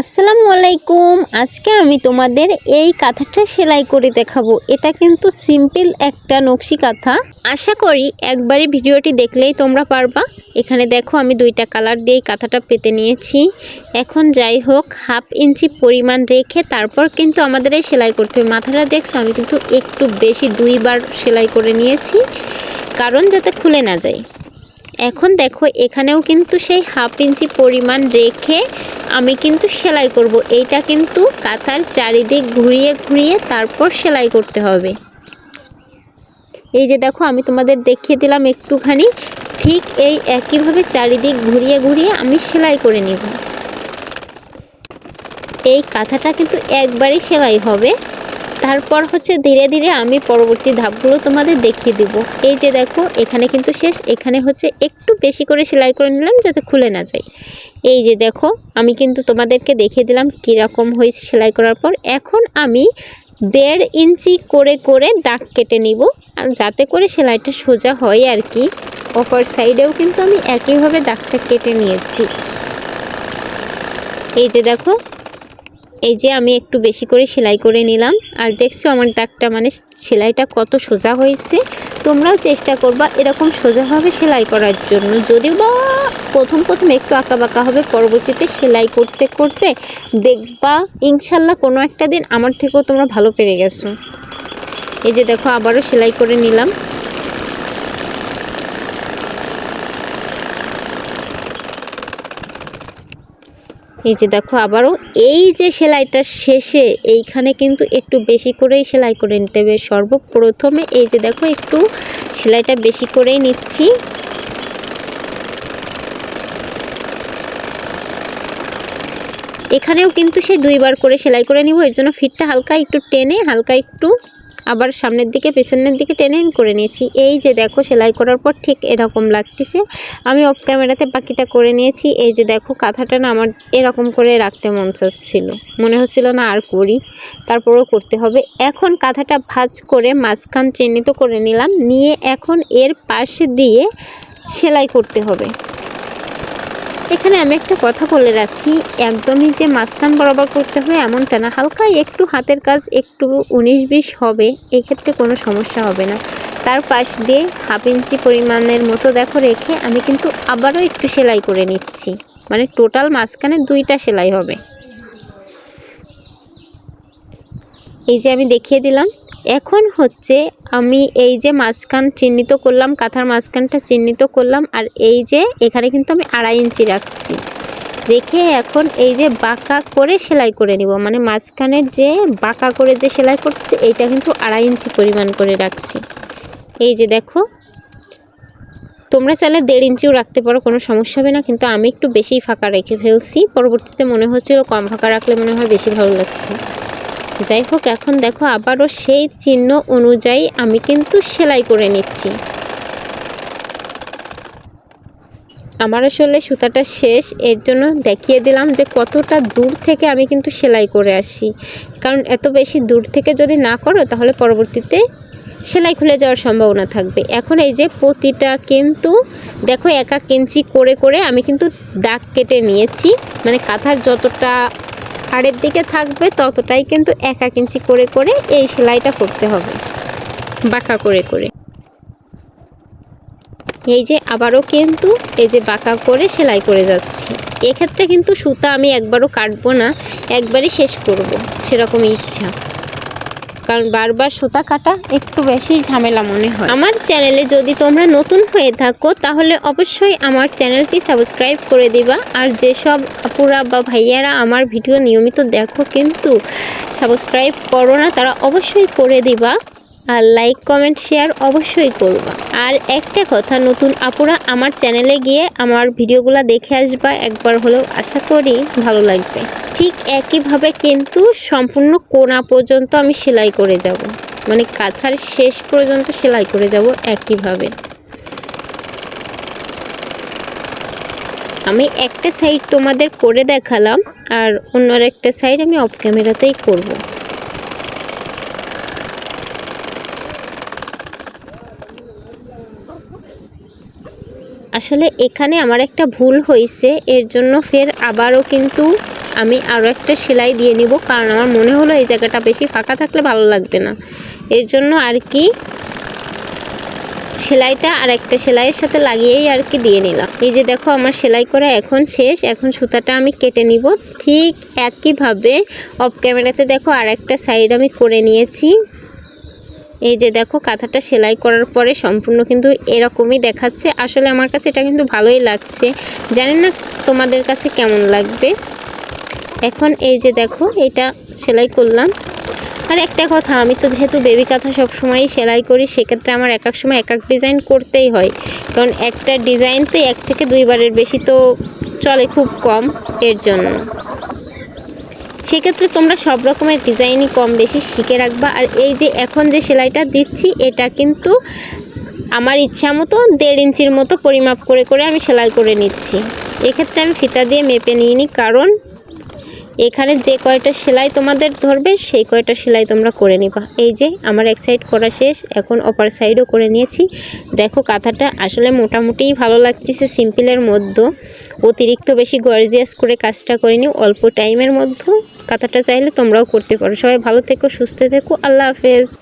আসসালামু আলাইকুম। আজকে আমি তোমাদের এই কাঁথাটা সেলাই করে দেখাবো। এটা কিন্তু সিম্পল একটা নকশি কাঁথা। আশা করি একবারই ভিডিওটি দেখলেই তোমরা পারবা। এখানে দেখো, আমি দুইটা কালার দিয়ে কাঁথাটা পেতে নিয়েছি। এখন যাই হোক, হাফ ইঞ্চি পরিমাণ রেখে তারপর কিন্তু আমাদের এই সেলাই করতে হবে। মাথাটা দেখছ, আমি কিন্তু একটু বেশি দুইবার সেলাই করে নিয়েছি, কারণ যাতে খুলে না যায়। এখন দেখো, এখানেও কিন্তু সেই হাফ ইঞ্চি পরিমাণ রেখে আমি কিন্তু সেলাই করব। এইটা কিন্তু কাঁথার চারিদিক ঘুরিয়ে ঘুরিয়ে তারপর সেলাই করতে হবে। এই যে দেখো, আমি তোমাদের দেখিয়ে দিলাম একটুখানি। ঠিক এই একইভাবে চারিদিক ঘুরিয়ে ঘুরিয়ে আমি সেলাই করে নিব। এই কাঁথাটা কিন্তু একবারই সেলাই হবে। তারপর হচ্ছে ধীরে ধীরে আমি পরবর্তী ধাপগুলো তোমাদের দেখিয়ে দিব। এই যে দেখো, এখানে কিন্তু শেষ, এখানে হচ্ছে একটু বেশি করে সেলাই করে নিলাম যাতে খুলে না যায়। এই যে দেখো, আমি কিন্তু তোমাদেরকে দেখিয়ে দিলাম কীরকম হয়েছে সেলাই করার পর। এখন আমি দেড় ইঞ্চি করে করে দাগ কেটে নিব, আর যাতে করে সেলাইটা সোজা হয় আর কি। অপর সাইডেও কিন্তু আমি একইভাবে দাগটা কেটে নিয়েছি। এই যে দেখো এই যে আমি একটু বেশি করে সেলাই করে নিলাম। আর দেখছ আমার দাগটা মানে সেলাইটা কত সোজা হয়েছে। তোমরাও চেষ্টা করবা এরকম সোজাভাবে সেলাই করার জন্য। যদিও বা প্রথম প্রথম একটু আঁকা বাঁকা হবে, পরবর্তীতে সেলাই করতে করতে দেখবা ইনশাল্লাহ কোনো একটা দিন আমার থেকেও তোমরা ভালো পেরে গেছো। এই যে দেখো, আবারও সেলাই করে নিলাম। এই যে দেখো, আবারও এই যে সেলাইটা শেষে এইখানে কিন্তু একটু বেশি করেই সেলাই করে নিতে হবে। সর্বপ্রথমে এই যে দেখো, একটু সেলাইটা বেশি করেই নিচ্ছি। এখানেও কিন্তু সে দুইবার করে সেলাই করে নিব, এর জন্য ফিটটা হালকা একটু টেনে, হালকা একটু আবার সামনের দিকে, পেছনের দিকে টেনে করে নিয়েছি। এই যে দেখো, সেলাই করার পর ঠিক এরকম লাগতেছে। আমি অফ ক্যামেরাতে বাকিটা করে নিয়েছি। এই যে দেখো, কাঁথাটা না আমার এরকম করে রাখতে মন চাচ্ছিল। মনে হচ্ছিল না আর করি। তারপরেও করতে হবে। এখন কাঁথাটা ভাজ করে মাঝখান চিহ্নিত করে নিলাম। নিয়ে এখন এর পাশে দিয়ে সেলাই করতে হবে। এখানে আমি একটা কথা বলে রাখি, একদমই যে মাঝখান বরাবর করতে হবে এমনটা না। হালকা একটু হাতের কাজ, একটু উনিশ বিশ হবে, এক্ষেত্রে কোনো সমস্যা হবে না। তার পাশ দিয়ে হাফ ইঞ্চি পরিমাণের মতো দেখো রেখে আমি কিন্তু আবারও একটু সেলাই করে নিচ্ছি। মানে টোটাল মাঝখানে দুইটা সেলাই হবে। এই যে আমি দেখিয়ে দিলাম এখন হচ্ছে আমি এই যে মাঝখান চিহ্নিত করলাম, কাঁথার মাঝখানটা চিহ্নিত করলাম আর এই যে এখানে কিন্তু আমি আড়াই ইঞ্চি রাখছি। রেখে এখন এই যে বাঁকা করে সেলাই করে নিব মানে মাঝখানের যে বাঁকা করে যে সেলাই করছি, এইটা কিন্তু আড়াই ইঞ্চি পরিমাণ করে রাখছি। এই যে দেখো, তোমরা চাইলে দেড় ইঞ্চিও রাখতে পারো, কোনো সমস্যা হবে না, কিন্তু আমি একটু বেশিই ফাঁকা রেখে ফেলছি। পরবর্তীতে মনে হচ্ছিল কম ফাঁকা রাখলে মনে হয় বেশি ভালো লাগতো। যাই হোক, এখন দেখো আবারও সেই চিহ্ন অনুযায়ী আমি কিন্তু সেলাই করে নিচ্ছি। আমার আসলে সুতাটা শেষ, এর জন্য দেখিয়ে দিলাম যে কতটা দূর থেকে আমি কিন্তু সেলাই করে আসি। কারণ এত বেশি দূর থেকে যদি না করো, তাহলে পরবর্তীতে সেলাই খুলে যাওয়ার সম্ভাবনা থাকবে। এখন এই যে প্রতিটা কিন্তু, দেখো এক এক ইঞ্চি করে করে আমি কিন্তু দাগ কেটে নিয়েছি। মানে কাঁথার যতটা হাড়ের দিকে থাকবে, ততটাই কিন্তু এক এক ইঞ্চি করে করে এই সেলাইটা করতে হবে। বাঁকা করে করে। এই যে আবারও কিন্তু এই যে বাঁকা করে সেলাই করে যাচ্ছে। এক্ষেত্রে কিন্তু সুতা আমি একবারও কাটবো না, একবারই শেষ করব সেরকম ইচ্ছা। কারণ বারবার সুতা কাটা একটু বেশি ঝামেলা মনে হয়। আমার চ্যানেলে যদি তোমরা নতুন হয়ে থাকো, তাহলে অবশ্যই আমার চ্যানেলটি সাবস্ক্রাইব করে দিবা। আর যেসব আপুরা বা ভাইয়ারা আমার ভিডিও নিয়মিত দেখো কিন্তু সাবস্ক্রাইব করো না, তারা অবশ্যই করে দিবা। আর লাইক কমেন্ট শেয়ার অবশ্যই করবা। আর একটা কথা, নতুন আপুরা আমার চ্যানেলে গিয়ে আমার ভিডিওগুলো দেখে আসবা, একবার হলেও আশা করি ভালো লাগবে। ঠিক একইভাবে কিন্তু সম্পূর্ণ কোনা পর্যন্ত আমি সেলাই করে যাব। মানে কাঁথার শেষ পর্যন্ত সেলাই করে যাব একইভাবে। আমি একটা সাইড তোমাদের করে দেখালাম, আর অন্য একটা সাইড আমি অফ ক্যামেরাতেই করব। আসলে এখানে আমার একটা ভুল হয়েছে, এর জন্য ফের আবারও কিন্তু আমি আরও একটা সেলাই দিয়ে নিব, কারণ আমার মনে হলো এই জায়গাটা বেশি ফাঁকা থাকলে ভালো লাগবে না। এর জন্য আর কি সেলাইটা আর একটা সেলাইয়ের সাথে লাগিয়েই আর কি দিয়ে নিলাম। এই যে দেখো আমার সেলাই করা এখন শেষ, এখন সুতাটা আমি কেটে নিব। ঠিক একইভাবে অফ ক্যামেরাতে দেখো আর একটা সাইড আমি করে নিয়েছি। এই যে দেখো, কাঁথাটা সেলাই করার পরে সম্পূর্ণ কিন্তু এরকমই দেখাচ্ছে। আসলে আমার কাছে এটা কিন্তু ভালোই লাগছে। জানি না তোমাদের কাছে কেমন লাগবে। এখন এই যে দেখো, এটা সেলাই করলাম। আর একটা কথা, আমি তো যেহেতু বেবি কাঁথা সবসময়ই সেলাই করি, সেক্ষেত্রে আমার এক এক সময় এক এক ডিজাইন করতেই হয়। কারণ একটা ডিজাইন তো এক থেকে দুইবারের বেশি তো চলে খুব কম এর জন্য। সেক্ষেত্রে তোমরা সব রকমের ডিজাইনই কম বেশি শিখে রাখবা। আর এই যে এখন যে সেলাইটা দিচ্ছি, এটা কিন্তু আমার ইচ্ছা মতো দেড় ইঞ্চির মতো পরিমাপ করে করে আমি সেলাই করে নিচ্ছি। এক্ষেত্রে আমি ফিতা দিয়ে মেপে নিয়ে নিই কারণ এখানে যে কয়টা সেলাই তোমাদের ধরবে, সেই কয়টা সেলাই তোমরা করে নিবা। এই যে আমার এক সাইড করা শেষ, এখন অপার সাইডও করে নিয়েছি। দেখো, কাঁথাটা আসলে মোটামুটি ভালো লাগতেছে সিম্পলের মধ্যে। অতিরিক্ত বেশি গর্জিয়াস করে কাজটা করে নিও, অল্প টাইমের মধ্যে কাঁথাটা চাইলে তোমরাও করতে পারো। সবাই ভালো থেকো, সুস্থ থেকো, আল্লাহ হাফেজ।